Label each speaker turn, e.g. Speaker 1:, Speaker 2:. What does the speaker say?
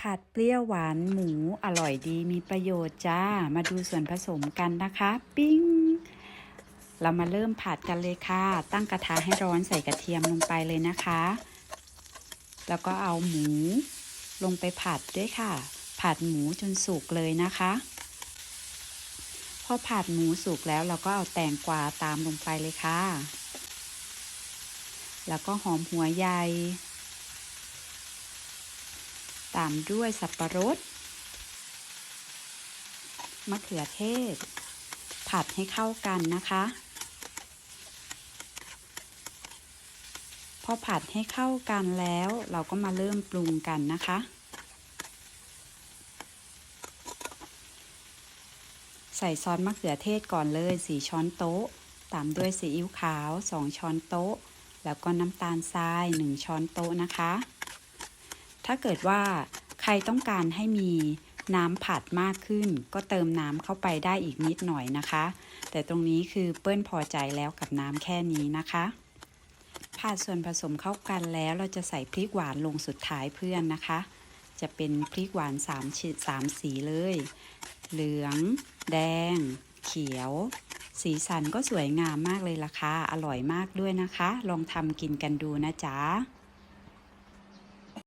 Speaker 1: ผัดเปรี้ยวหวานหมูอร่อยดีมีประโยชน์จ้า มาดูส่วนผสมกันนะคะ ปิ้ง เรามาเริ่มผัดกันเลยค่ะ ตั้งกระทะให้ร้อนใส่กระเทียมลงไปเลยนะคะ แล้วก็เอาหมูลงไปผัดด้วยค่ะ ผัดหมูจนสุกเลยนะคะ พอผัดหมูสุกแล้วเราก็เอาแตงกวาตามลงไปเลยค่ะ แล้วก็หอมหัวใหญ่ามด้วยสับปะรด มะเขือเทศ ผัดให้เข้ากันนะคะ พอผัดให้เข้ากันแล้ว เราก็มาเริ่มปรุงกันนะคะ ใส่ซอสมะเขือเทศก่อนเลย4ช้อนโต๊ะ ตามด้วยซีอิ๊วขาว 2 ช้อนโต๊ะ แล้วก็น้ำตาลทราย 1 ช้อนโต๊ะนะคะ ถ้าเกิดว่าใครต้องการให้มีน้ำผัดมากขึ้น ก็เติมน้ำเข้าไปได้อีกนิดหน่อยนะคะ แต่ตรงนี้คือเปิ้ลพอใจแล้วกับน้ำแค่นี้นะคะผัดส่วนผสมเข้ากันแล้วเราจะใส่พริกหวานลงสุดท้ายเพื่อนนะคะ จะเป็นพริกหวาน3ชสามสีเลย เหลือง แดง เขียว สีสันก็สวยงามมากเลยล่ะค่ะ อร่อยมากด้วยนะคะ ลองทำกินกันดูนะจ๊ะ